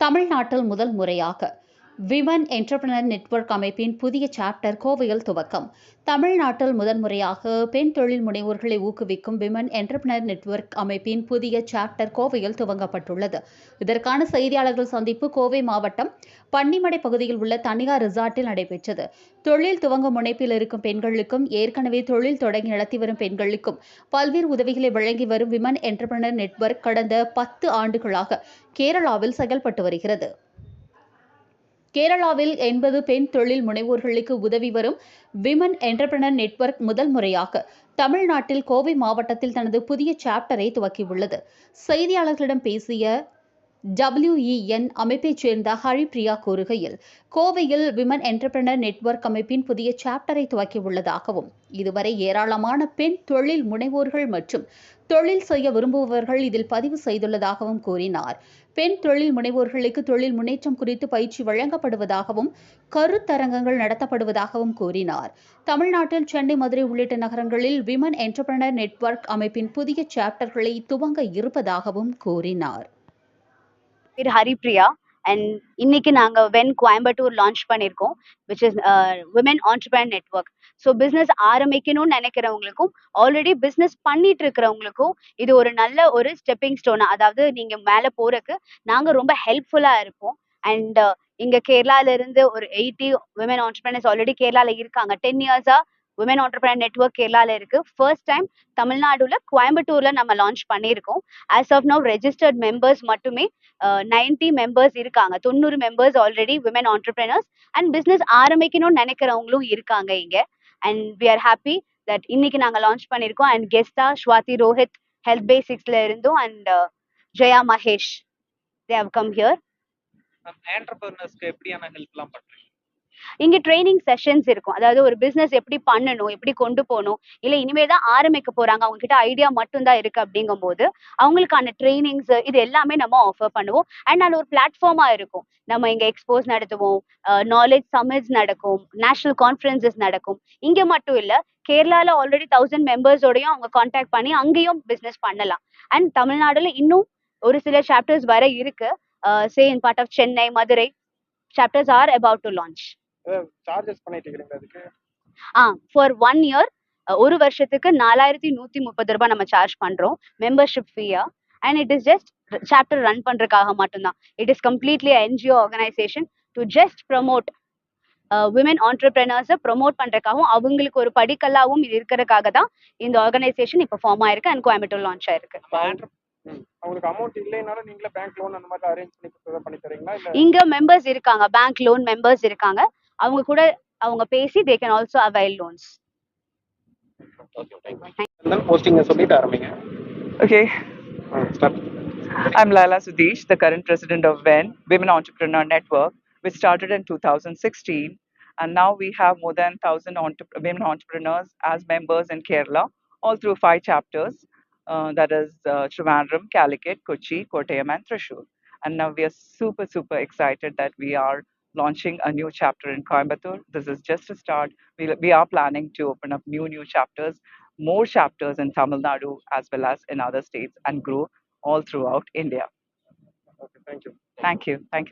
தமிழ்நாட்டில் முதல் முறையாக விமன் என்டர்பிரனர் நெட்வொர்க் அமைப்பின் புதிய சாப்டர் கோவையில் துவக்கம். தமிழ்நாட்டில் முதன்முறையாக பெண் தொழில் முனைவோர்களை ஊக்குவிக்கும் விமன் என்டர்பிரனர் நெட்வொர்க் அமைப்பின் புதிய சாப்டர் கோவையில் துவங்கப்பட்டுள்ளது. இதற்கான செய்தியாளர்கள் சந்திப்பு கோவை மாவட்டம் பன்னிமடை பகுதியில் உள்ள தனியார் ரிசார்ட்டில் நடைபெற்றது. தொழில் துவங்க முனைப்பில் இருக்கும் பெண்களுக்கும் ஏற்கனவே தொழில் தொடங்கி நடத்தி வரும் பெண்களுக்கும் பல்வேறு உதவிகளை வழங்கி வரும் விமன் என்டர்பிரனர் நெட்வொர்க் கடந்த பத்து ஆண்டுகளாக கேரளாவில் செயல்பட்டு வருகிறது. கேரளாவில் எண்பது பெண் தொழில் முனைவோர்களுக்கு உதவி வரும் விமன் என்டர்பிரனர் நெட்வொர்க் முதல் முறையாக. தமிழ்நாட்டில் கோவை மாவட்டத்தில் தனது புதிய சாப்டரை துவக்கியுள்ளது. செய்தியாளர்களிடம் பேசிய டபிள்யூஇஎன் அமைப்பைச் சேர்ந்த ஹரிப்ரியா கூறுகையில் கோவையில் விமன் என்டர்பிரனர் நெட்வொர்க் அமைப்பின் புதிய சாப்டரை துவக்கியுள்ளதாகவும் இதுவரை ஏராளமான பெண் தொழில் முனைவோர்கள் மற்றும் தொழில் செய்ய விரும்புபவர்கள் இதில் பதிவு செய்துள்ளதாகவும் கூறினார். பெண் தொழில் முனைவோர்களுக்கு தொழில் முன்னேற்றம் குறித்து பயிற்சி வழங்கப்படுவதாகவும் கருத்தரங்கங்கள் நடத்தப்படுவதாகவும் கூறினார். தமிழ்நாட்டில் சென்னை மதுரை உள்ளிட்ட நகரங்களில் விமன் என்டர்பிரனர் நெட்வொர்க் அமைப்பின் புதிய சாப்டர்களை துவங்க இருப்பதாகவும் கூறினார். பேர் ஹரிப்ரியா. அண்ட் இன்னைக்கு நாங்கள் வென் கோயம்புத்தூர் லான்ச் பண்ணியிருக்கோம் which is women entrepreneur network so business ஆரம்பிக்கணும்னு நினைக்கிறவங்களுக்கும் ஆல்ரெடி பிஸ்னஸ் பண்ணிட்டு இருக்கிறவங்களுக்கும் இது ஒரு நல்ல ஒரு ஸ்டெப்பிங் ஸ்டோன் அதாவது நீங்கள் மேலே போறதுக்கு நாங்கள் ரொம்ப ஹெல்ப்ஃபுல்லாக இருப்போம். அண்ட் uh, இங்க கேரளால இருந்து ஒரு எயிட்டி விமன் ஆண்டர்பிரனர்ஸ் ஆல்ரெடி கேரளால இருக்காங்க. டென் இயர்ஸா உமன் ஆண்டர்பிரனர் நெட்வொர்க் கேரளால இருக்கு. ஃபர்ஸ்ட் டைம் தமிழ்நாடுல கோயம்புத்தூர்ல நம்ம லான்ச் பண்ணியிருக்கோம். As of now registered members மட்டுமே நைன்டி மெம்பர்ஸ் இருக்காங்க. தொண்ணூறு members already woman entrepreneurs and business ஆரம்பிக்கணும்னு நினைக்கிறவங்களும் இருக்காங்க இங்க. And we are happy that இன்னைக்கு நாங்க லான்ச் பண்ணியிருக்கோம். அண்ட் கெஸ்டா ஸ்வாதி ரோஹித் ஹெல்த் பேசிக்ஸ்ல இருந்தும் and Jaya Mahesh they have come here ஆண்டர்பிரினர்ஸ்க்கு எப்படியான ஹெல்ப்லாம் பண்றீங்க? இங்க ட்ரைனிங் செஷன்ஸ் இருக்கும். அதாவது ஒரு பிசினஸ் எப்படி பண்ணணும் எப்படி கொண்டு போகணும் இல்ல இனிமேல் தான் ஆரம்பிக்க போறாங்க அவங்க கிட்ட ஐடியா மட்டும் தான் இருக்கு அப்படிங்கும்போது அவங்களுக்கான ட்ரைனிங்ஸ் இது எல்லாமே நம்ம ஆஃபர் பண்ணுவோம். அண்ட் அது ஒரு பிளாட்ஃபார்மா இருக்கும். நம்ம இங்க எக்ஸ்போஸ் நடத்துவோம் நாலேஜ் சமிட்ஸ் நடக்கும் நேஷனல் கான்ஃபரன்சஸ் நடக்கும். இங்க மட்டும் இல்ல கேரளால ஆல்ரெடி தௌசண்ட் மெம்பர்ஸோடையும் அவங்க கான்டாக்ட் பண்ணி அங்கேயும் பிசினஸ் பண்ணலாம். அண்ட் தமிழ்நாடுல இன்னும் ஒரு சில சாப்டர்ஸ் வர இருக்கு. Say in part of Chennai Madurai chapters are about to launch charges பண்ணிட்டு இருக்கீங்க அதுக்கு? ஆ ஃபார் ஒன் இயர் ஒரு வருஷத்துக்கு நாலாயிரத்தி நூத்தி முப்பது ரூபாய் நம்ம சார்ஜ் பண்றோம். Membership ஃபீயா and it is just chapter run பண்றதுக்காக மட்டும்தான். It is completely NGO organisation to just promote women ஆண்டர்பிரினர்ஸை promote பண்றதுக்காகவும் அவங்களுக்கு ஒரு படிக்கல்லாவும் இது இருக்கிறதுக்காக தான் இந்த ஆர்கனைசேஷன் இப்போ ஃபார்ம் ஆயிருக்கு அண்ட் கோயம்புத்தூர் லான்ச் ஆயிருக்கு. அவங்களுக்கு அமௌண்ட் இல்லைனாலும் நீங்களே பேங்க் லோன் அந்த மாதிரி அரேஞ்ச் பண்ணி கொடுத்தா பண்ணி தரீங்களா இல்ல இங்க மெம்பர்ஸ் இருக்காங்க பேங்க் லோன் மெம்பர்ஸ் இருக்காங்க அவங்க கூட அவங்க பேசி they can also avail loans இருந்தாலும் போஸ்டிங்க சொல்லிட்டு ஆரம்பிங்க Okay, start I'm Lala Sudesh, the current president of WEN, Women Entrepreneur Network, which started in 2016. And now we have more than 1,000 entre- women entrepreneurs as members in Kerala, all through five chapters. Uh, that is uh, Trivandrum, Calicut, Kochi, Kottayam, and Thrissur. And now we are super, super excited that we are launching a new chapter in Coimbatore. This is just a start. We, we are planning to open up new, new chapters, more chapters in Tamil Nadu as well as in other states and grow all throughout India. Okay, thank you. Thank you. Thank you.